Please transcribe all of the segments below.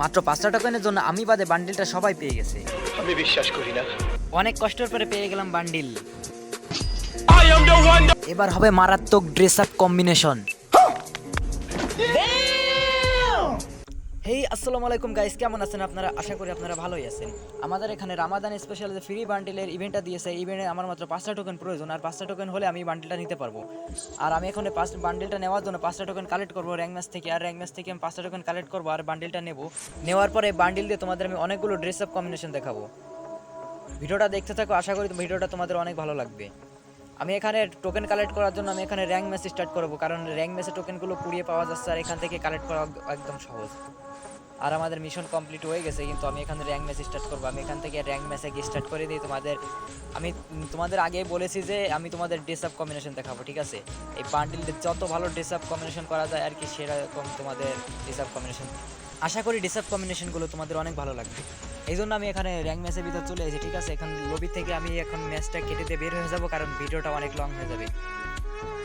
মাত্র পাঁচটা টোকেনের জন্য আমি বাদে বান্ডিলটা সবাই পেয়ে গেছে। আমি বিশ্বাস করি না। অনেক কষ্টের পরে পেয়ে গেলাম বান্ডিল। এবার হবে মারাত্মক ড্রেস আপ কম্বিনেশন হেই আসসালামু আলাইকুম গাইস কেমন আছেন আপনারা? আশা করি আপনারা ভালোই আছেন। আমাদের এখানে রামাদান স্পেশাল যে ফ্রি বান্ডিলের ইভেন্টটা দিয়েছে ইভেন্টে আমার মাত্র পাঁচটা টোকেন প্রয়োজন, আর পাঁচটা টোকেন হলে আমি বান্ডিলটা নিতে পারব। আর আমি এখানে পাঁচ বান্ডিলটা নেওয়ার জন্য পাঁচটা টোকেন কালেক্ট করব র্যাঙ্ক ম্যাচ থেকে, আর র্যাঙ্ক ম্যাচ থেকে আমি পাঁচটা টোকেন কালেক্ট করব, আর বান্ডিলটা নেব। নেওয়ার পরে বান্ডিল দিয়ে তোমাদের আমি অনেকগুলো ড্রেস আপ কম্বিনেশন দেখাবো। ভিডিওটা দেখতে থাকো, আশা করি ভিডিওটা তোমাদের অনেক ভালো লাগবে। আমি এখানে টোকেন কালেক্ট করার জন্য আমি এখানে র্যাঙ্ক ম্যাচ স্টার্ট করব, কারণ র্যাঙ্ক ম্যাচে টোকেনগুলো পুড়িয়ে পাওয়া যাচ্ছে, আর এখান থেকে কালেক্ট করা একদম সহজ। আর আমাদের মিশন কমপ্লিট হয়ে গেছে, কিন্তু আমি এখানে র্যাঙ্ক ম্যাচ স্টার্ট করব। আমি এখান থেকে র্যাঙ্ক ম্যাচে স্টার্ট করে দিই তোমাদের। আমি তোমাদের আগে বলেছি যে আমি তোমাদের ড্রেস আপ কম্বিনেশন দেখাবো, ঠিক আছে? এই বান্ডিলদের যত ভালো ড্রেস আপ কম্বিনেশন করা যায় আর কি, সেরকম তোমাদের ড্রেস আপ কম্বিনেশন আশা করি ড্রেস আপ কম্বিনেশনগুলো তোমাদের অনেক ভালো লাগবে। এই জন্য আমি এখানে র্যাঙ্ক ম্যাচের ভিতর চলে এসেছি, ঠিক আছে? এখন লবি থেকে আমি এখন ম্যাচটা কেটে দিয়ে বের হয়ে যাব, কারণ ভিডিওটা অনেক লং হয়ে যাবে।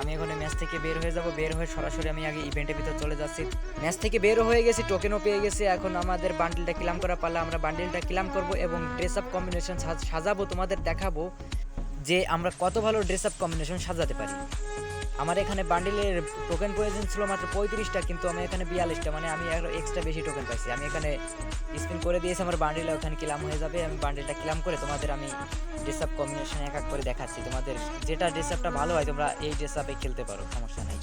আমি এখন ম্যাচ থেকে বের হয়ে যাব, বের হয়ে সরাসরি আমি আগে ইভেন্টের ভিতরে চলে যাচ্ছি। ম্যাচ থেকে বের হয়ে গেছি, টোকেনও পেয়ে গেছি। এখন আমাদের বান্ডিলটা ক্লাম করা পারলে আমরা বান্ডিলটা ক্লাম করব এবং ড্রেস আপ কম্বিনেশন সাজাবো, তোমাদের দেখাবো যে আমরা কত ভালো ড্রেস আপ কম্বিনেশন সাজাতে পারি। আমার এখানে বান্ডিলের টোকেন প্রয়োজন ছিল মাত্র পঁয়ত্রিশটা, কিন্তু আমি এখানে বিয়াল্লিশটা মানে আমি আরও এক্সট্রা বেশি টোকেন পাইছি। আমি এখানে স্পিন করে দিয়েছি, আমার বান্ডিল ওখানে ক্লাম হয়ে যাবে, আমি বান্ডিলটা ক্লাম করে তোমাদের আমি ড্রেস আপ কম্বিনেশন এক এক করে দেখাচ্ছি। তোমাদের যেটা ড্রেস আপটা ভালো হয়, তোমরা এই ড্রেস আপে খেলতে পারো, সমস্যা নাই।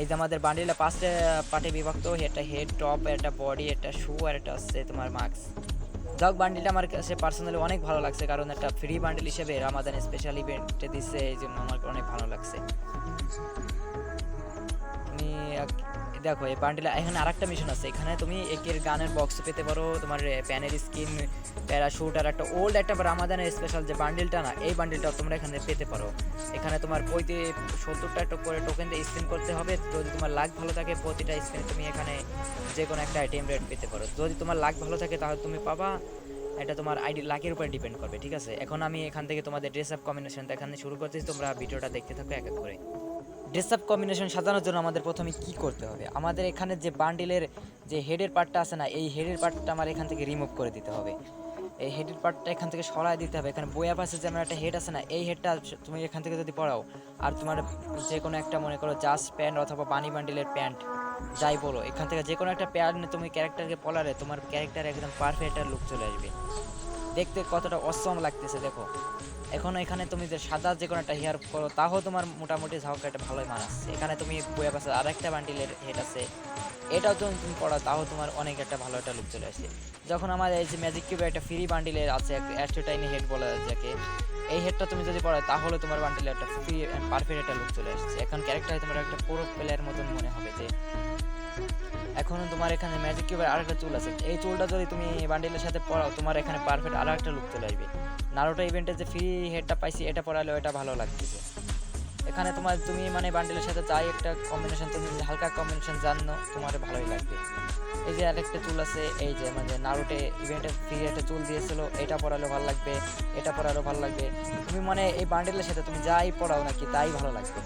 এই যে আমাদের বান্ডিলটা পাঁচটা পার্টে বিভক্ত, একটা হেড টপ একটা বডি একটা শু আর একটা হচ্ছে তোমার মাস্ক যাক বান্ডিলটা আমার কাছে পার্সোনালি অনেক ভালো লাগছে, কারণ একটা ফ্রি বান্ডিল হিসেবে রামাদান স্পেশাল ইভেন্টে দিচ্ছে এই জন্য আমার অনেক ভালো লাগছে। দেখো, এই বান্ডিলে এখানে আরেকটা মিশন আছে। এখানে তুমি একের গানের বক্স পেতে পারো, তোমার প্যানের স্কিন প্যারাশুট আর একটা ওল্ড একটা রামাদানের স্পেশাল যে বান্ডিলটা না, এই বান্ডিলটা তোমরা এখানে পেতে পারো। এখানে তোমার পঁয়ত্রি সত্তরটা করে টোকেন দিয়ে স্পিন করতে হবে। যদি তোমার লাক ভালো থাকে, প্রতিটা স্পিনে তুমি এখানে যে কোনো একটা আইটেম রেট পেতে পারো। যদি তোমার লাক ভালো থাকে, তাহলে তুমি পাবা। এটা তোমার আইডি লাকের উপরে ডিপেন্ড করবে, ঠিক আছে? এখন আমি এখান থেকে তোমাদের ড্রেস আপ কম্বিনেশনটা এখানে শুরু করতেছি। তোমরা ভিডিওটা দেখতে থাকো এক এক করে। ড্রেস আপ কম্বিনেশন সাজানোর জন্য আমাদের প্রথমে কি করতে হবে? আমাদের এখানে যে বান্ডিলের যে হেডের পার্টটা আছে না, এই হেডের পার্টটা আমার এখান থেকে রিমুভ করে দিতে হবে। এই হেডের পার্টটা এখান থেকে সরাই দিতে হবে। এখানে বইয়া পাশে যে আমার একটা হেড আছে না, এই হেডটা তুমি এখান থেকে যদি পড়াও, আর তোমার যে কোনো একটা মনে করো জাস্ট প্যান্ট অথবা বানি বান্ডিলের প্যান্ট, যাই বলো, এখান থেকে যে কোনো একটা প্যান্ট তুমি ক্যারেক্টারকে পলারে তোমার ক্যারেক্টার একদম পারফেক্ট লুক চলে আসবে। দেখতে কতটা অসম লাগতেছে, দেখো। এখন এখানে তুমি যে সাদা যে কোনো একটা হেয়ার করো, তাও তোমার মোটামুটি ঝাউকা একটা ভালোই মানাচ্ছে এখানে তুমি বইয়া পাশে আর একটা বান্ডিলের হেড আছে। এটাও তুমি তুমি পড়াও, তাও তোমার অনেক একটা ভালো একটা লুক চলে আসে যখন আমার এই যে ম্যাজিক কিউবে একটা ফ্রি বান্ডিলের আছে অ্যাস্ট্রোটাইনি হেড বলা যাকে, এই হেডটা তুমি যদি পড়াও, তাহলে তোমার বান্ডিলে একটা ফ্রি পারফেক্ট একটা লুক চলে আসছে। এখন ক্যারেক্টার তোমার একটা পুরো প্লেয়ার মতন মনে হবে যে এখন তোমার এখানে ম্যাজিক কিউবের আরেকটা চুল আছে। এই চুলটা যদি তুমি বান্ডিলের সাথে পড়াও তোমার এখানে পারফেক্ট আরও একটা লুক চলে আসবে। নারোটা ইভেন্টে যে ফ্রি হেডটা পাইছি, এটা পড়ালেও এটা ভালো লাগতেছে। এখানে তোমার তুমি মানে বান্ডেলের সাথে যাই, একটা কম্বিনেশন তুমি হালকা কম্বিনেশন জানো তোমার ভালোই লাগবে। এই যে আরেকটা চুল আছে, এই যে মানে নারুটে ইভেন্টে ফ্রি একটা চুল দিয়েছিল, এটা পড়ালেও ভালো লাগবে, এটা পড়ালেও ভালো লাগবে। তুমি মানে এই বান্ডেলের সাথে তুমি যাই পড়াও নাকি, তাই ভালো লাগবে।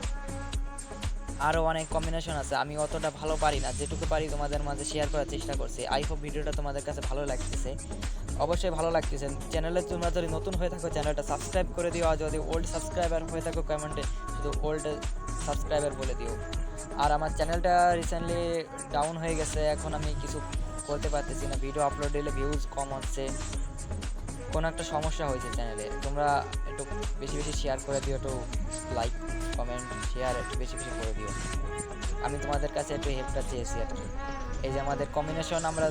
আরও অনেক কম্বিনেশন আছে। আমি অতটা ভালো পারি না। যেটুকু পারি তোমাদের মাঝে শেয়ার করার চেষ্টা করছি। আই হোপ ভিডিওটা তোমাদের কাছে ভালো লাগতেছে। অবশ্যই ভালো লাগতেছে। চ্যানেলে তোমরা যদি নতুন হয়ে থাকো চ্যানেলটা সাবস্ক্রাইব করে দিও। আর যদি ওল্ড সাবস্ক্রাইবার হয়ে থাকো কমেন্টে শুধু ওল্ড সাবস্ক্রাইবার বলে দিও। আর আমার চ্যানেলটা রিসেন্টলি ডাউন হয়ে গেছে। এখন আমি কিছু করতে পারতেছি না। ভিডিও আপলোড দিলে ভিউজ কম হচ্ছে। কোনো একটা সমস্যা হয়েছে চ্যানেলে তোমরা একটু বেশি বেশি শেয়ার করে দিও, একটু লাইক কমেন্ট শেয়ার একটু বেশি বেশি করে দিও। আমি তোমাদের কাছে একটু হেল্পটা চেয়েছি আর কি। এই যে আমাদের কম্বিনেশন আমরা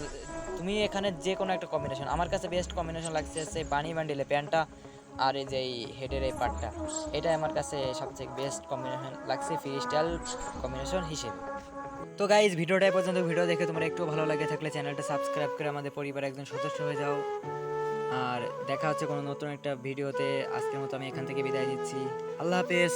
তুমি এখানে যে কোনো একটা কম্বিনেশন আমার কাছে বেস্ট কম্বিনেশন লাগছে হচ্ছে বানি বান্ডিলে প্যান্টটা আর এই যে এই হেডের এই পার্টটা এটাই আমার কাছে সবচেয়ে বেস্ট কম্বিনেশন লাগছে ফ্রি স্টাইল কম্বিনেশন হিসেবে। তো গাইজ ভিডিওটা এই পর্যন্ত, ভিডিও দেখে তোমার একটু ভালো লাগে থাকলে চ্যানেলটা সাবস্ক্রাইব করে আমাদের পরিবার একজন সদস্য হয়ে যাও। আর দেখা হচ্ছে কোনো নতুন একটা ভিডিওতে। আজকের মতো আমি এখান থেকে বিদায় দিচ্ছি আল্লাহ হাফেজ।